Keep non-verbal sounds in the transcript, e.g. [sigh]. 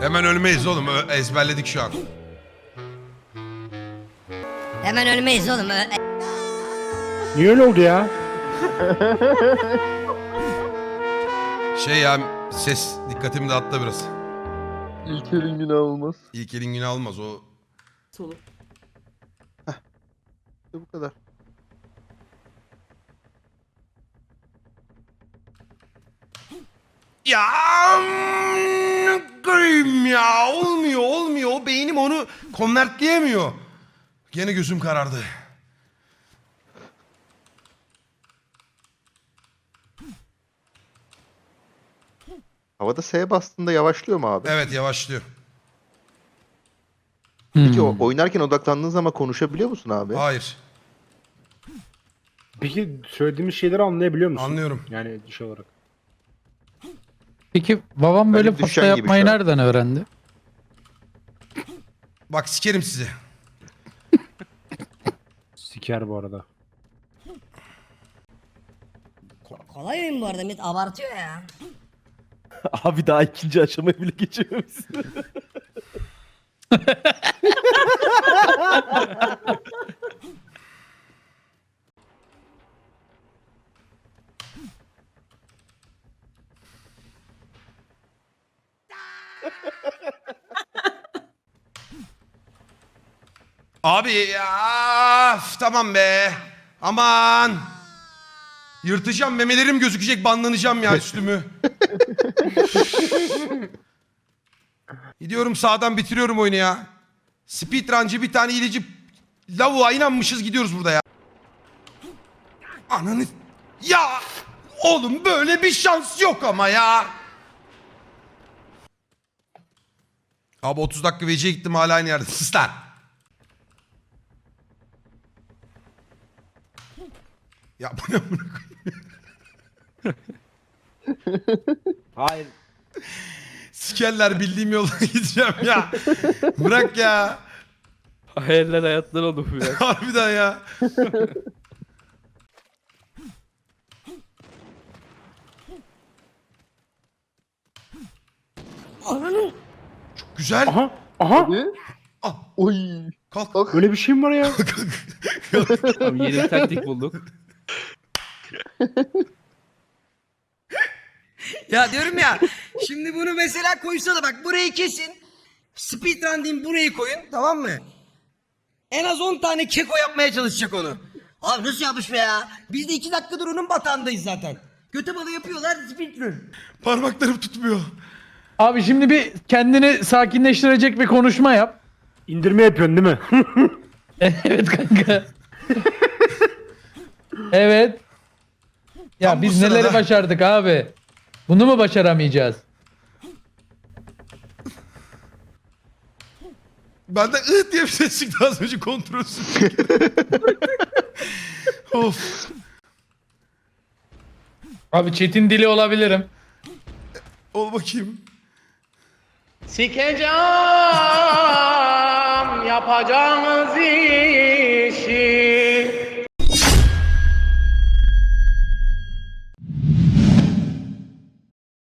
Hemen ölmeyiz oğlum. Ö- ezberledik şu an. Hemen ölmeyiz oğlum. Ö- Niye öyle oldu ya? Şey ya ses dikkatimi dağıttı biraz. İlker'in günahı olmaz. İlk elin günü almaz o. Solu. İşte bu kadar. Ya koyayım ya olmuyor olmuyor o beynim onu konvertleyemiyor. Gene gözüm karardı. Havada S bastığında yavaşlıyor mu abi? Evet yavaşlıyor. Peki o oynarken odaklandığın zaman konuşabiliyor musun abi? Hayır Peki söylediğimiz şeyleri anlayabiliyor musun? anlıyorum. Yani diş olarak. Peki babam böyle düşen pasta gibi yapmayı şu an. nereden öğrendi? Bak sikerim sizi. Siker bu arada. Kolay oyun bu arada Mit abartıyor ya. [laughs] Abi daha ikinci aşamayı bile geçememişsin. [laughs] Abi ya üf, tamam be. Aman. Yırtacağım memelerim gözükecek banlanacağım ya üstümü. [laughs] Gidiyorum sağdan bitiriyorum oyunu ya. Speedruncı bir tane iyileci lavuğa inanmışız gidiyoruz burada ya. Ananı... Ya oğlum böyle bir şans yok ama ya. Abi 30 dakika VC'ye gittim hala aynı yerde. Sus Ya bu ne amına? Hayır. Sikerler bildiğim yoldan [laughs] gideceğim ya. Bırak ya. Hayaller hayatlar oldu bu ya. [laughs] Harbiden ya. Çok güzel. Aha! Aha! Ne? Ah, Oy. kalk. Öyle bir şey mi var ya? Abi yeni bir taktik bulduk. [laughs] Ya diyorum ya şimdi bunu mesela koysana bak burayı kesin. Speedrun diyeyim burayı koyun tamam mı? En az 10 tane keko yapmaya çalışacak onu. Abi nasıl yapmış be ya? Biz de 2 dakikadır onun batağındayız zaten. Göte balı yapıyorlar speedrun. Parmaklarım tutmuyor. Abi şimdi bir kendini sakinleştirecek bir konuşma yap. İndirme yapıyorsun değil mi? [laughs] [laughs] evet kanka. evet. Ya Tam bu biz neleri sırada- başardık abi? Bunu mu başaramayacağız? Benden ıh diye bir ses çıktı az önce kontrolsüz. of. Abi Çetin dili olabilirim. Ol bakayım. Sikeceğim yapacağınız işi.